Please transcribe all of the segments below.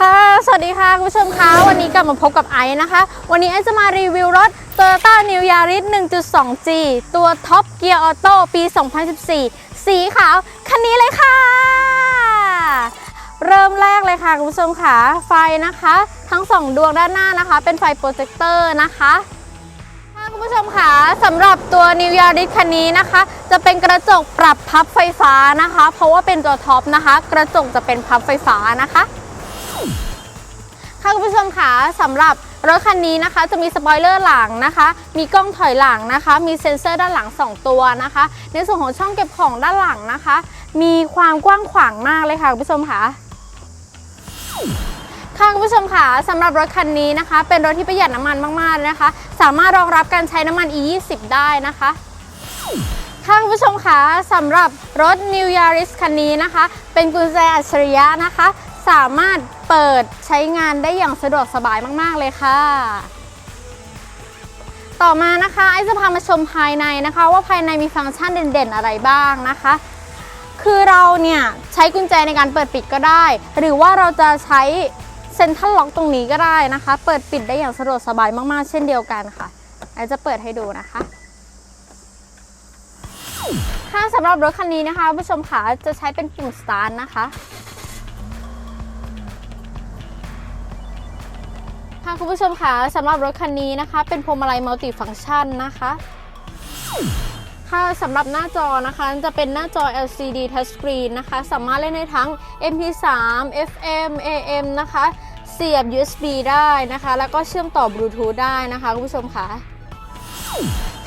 ค่ะ สวัสดีค่ะ คุณผู้ชมคะ วันนี้กลับมาพบกับไอซ์นะคะ วันนี้ไอซ์จะมารีวิวรถ Toyota New Yaris 1.2G ตัวท็อปเกียร์ออโต้ปี 2014 สีขาว คันนี้เลยค่ะ เริ่มแรกเลยค่ะ คุณผู้ชมค่ะ ไฟนะคะ ทั้งสองดวงด้านหน้านะคะ เป็นไฟโปรเจคเตอร์นะคะค่ะคุณผู้ชมค่ะสำหรับตัว New Yaris คันนี้นะคะ จะเป็นกระจกปรับพับไฟฟ้านะคะ เพราะว่าเป็นตัวท็อปนะคะ กระจกจะเป็นพับไฟฟ้านะคะ ค่ะคุณผู้ชมค่ะสำหรับรถคันนี้นะคะจะมีสปอยเลอร์หลังนะคะ มีกล้องถอยหลังนะคะ มีเซ็นเซอร์ด้านหลัง 2 ตัวนะคะ ในส่วนของช่องเก็บของด้านหลังนะคะ มีความกว้างขวางมากเลยค่ะคุณผู้ชมค่ะค่ะคุณผู้ชมค่ะสำหรับรถคันนี้นะคะ เป็นรถที่ประหยัดน้ำมันมากๆเลยนะคะ สามารถรองรับการใช้น้ำมัน E20 ได้นะคะค่ะคุณผู้ชมค่ะสำหรับรถ New Yaris คันนี้นะคะ เป็นกุญแจอัจฉริยะนะคะ สามารถเปิดใช้งานได้อย่างสะดวกสบายมาก ๆ เลยค่ะ ต่อมานะคะไอซ์จะพามาชมภายในนะคะ ว่าภายในมีฟังก์ชันเด่นๆ อะไรบ้างนะคะ คือเราเนี่ยใช้กุญแจในการเปิดปิดก็ได้ หรือว่าเราจะใช้เซ็นทรัลล็อกตรงนี้ก็ได้นะคะ เปิดปิดได้อย่างสะดวกสบายมากๆ เช่นเดียวกันค่ะไอซ์จะเปิดให้ดูนะคะค่ะสำหรับรถคันนี้นะคะผู้ชมค่ะจะใช้เป็นปุ่มสตาร์ทนะคะ ค่ะคุณผู้ชมค่ะสำหรับรถคันนี้นะคะ เป็นพวงมาลัยมัลติฟังก์ชันนะคะค่ะสำหรับหน้าจอนะคะจะเป็นหน้าจอ LCD Touchscreen นะคะ สามารถเล่นได้ทั้ง MP3 FM AM นะคะ เสียบ USB ได้นะคะ แล้วก็เชื่อมต่อบลูทูธได้นะคะคุณผู้ชมค่ะ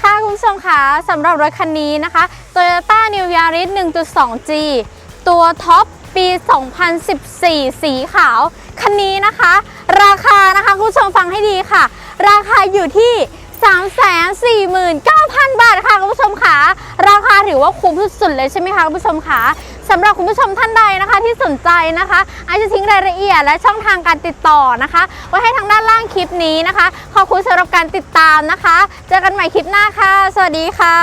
ค่ะคุณผู้ชมคะสำหรับรถคันนี้นะคะ Toyota New Yaris 1.2G ตัวท็อปปี 2014 สีขาว คันนี้นะคะ ราคานะคะคุณผู้ชมฟังให้ดีค่ะ ราคาอยู่ที่349,000 บาทค่ะคุณผู้ชมค่ะราคาถือว่าคุ้มสุดๆเลยใช่ไหมคะคุณผู้ชมค่ะสำหรับคุณผู้ชมท่านใดนะคะที่สนใจนะคะไอจะทิ้งรายละเอียดและช่องทางการติดต่อนะคะ ไว้ให้ทางด้านล่างคลิปนี้นะคะ ขอบคุณสำหรับการติดตามนะคะ เจอกันใหม่คลิปหน้าค่ะ สวัสดีค่ะ